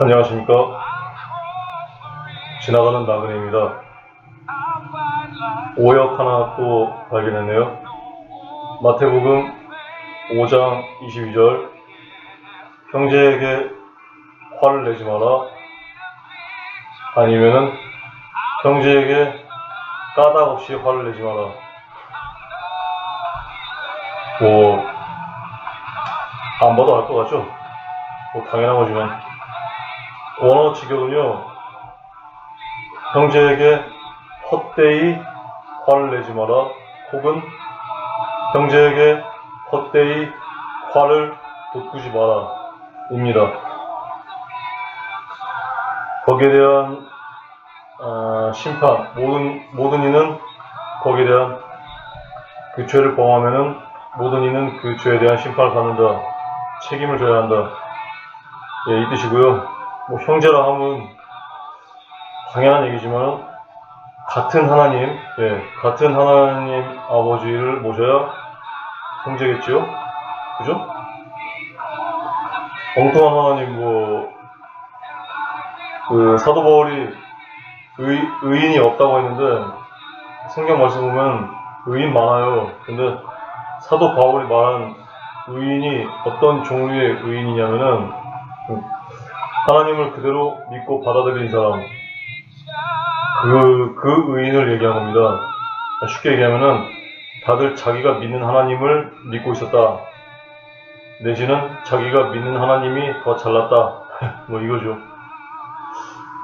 안녕하십니까. 지나가는 나그네입니다. 오역 하나 또 발견했네요. 마태복음 5장 22절 형제에게 화를 내지 마라. 아니면은 형제에게 까닭 없이 화를 내지 마라. 뭐, 안알것 같죠? 뭐, 당연한 거지만. 원어 직역은요, 형제에게 헛되이 화를 내지 마라. 혹은 형제에게 헛되이 화를 돋구지 마라. 입니다. 거기에 대한 아, 심판, 모든, 모든 이는 거기에 대한 그 죄를 범하면은 모든 이는 그 죄에 대한 심판을 받는다. 책임을 져야 한다. 예, 이 뜻이고요. 뭐 형제라 함은 당연한 얘기지만 같은 하나님, 예, 같은 하나님 아버지를 모셔야 형제겠죠? 그죠? 엉뚱한 하나님 뭐그 사도 바울이 의, 의인이 없다고 했는데 성경 말씀 보면 의인 많아요. 근데 사도 바울이 말한 의인이 어떤 종류의 의인이냐면은 하나님을 그대로 믿고 받아들인 사람 그, 그 의인을 얘기한 겁니다. 쉽게 얘기하면은 다들 자기가 믿는 하나님을 믿고 있었다. 내지는 자기가 믿는 하나님이 더 잘났다. 뭐 이거죠.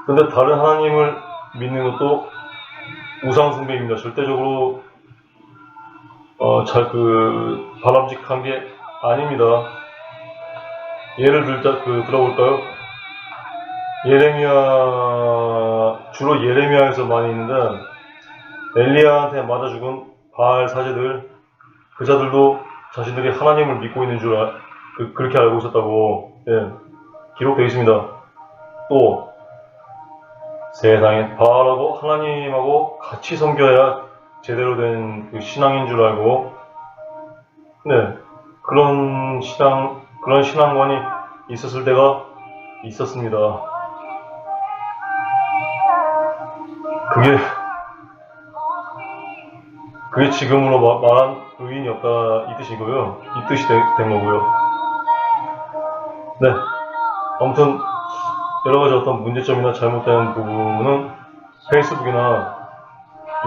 근데 다른 하나님을 믿는 것도 우상숭배입니다. 절대적으로 어, 잘 그 바람직한 게 아닙니다. 예를 들자 그 들어볼까요? 예레미야 주로 예레미야에서 많이 있는데 엘리야한테 맞아 죽은 바알 사제들 그 자들도 자신들이 하나님을 믿고 있는 줄 알, 그, 그렇게 알고 있었다고 예, 기록되어 있습니다. 또 세상에 바알하고 하나님하고 같이 섬겨야 제대로 된 그 신앙인 줄 알고 네 그런 신앙 그런 신앙관이 있었을 때가 있었습니다. 그게 그게 지금으로 마- 말한 의인이 없다 이 뜻이고요. 이 뜻이 되- 된 거고요. 네 아무튼 여러 가지 어떤 문제점이나 잘못된 부분은 페이스북이나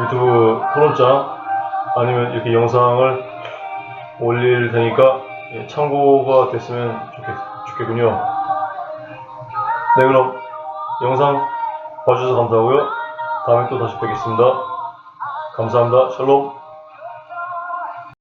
유튜브 토론장 아니면 이렇게 영상을 올릴 테니까 예, 참고가 됐으면 좋겠, 좋겠 군요. 네, 그럼 영상 봐주셔서 감사하고요. 다음에 또 다시 뵙겠습니다. 감사합니다. 샬롬.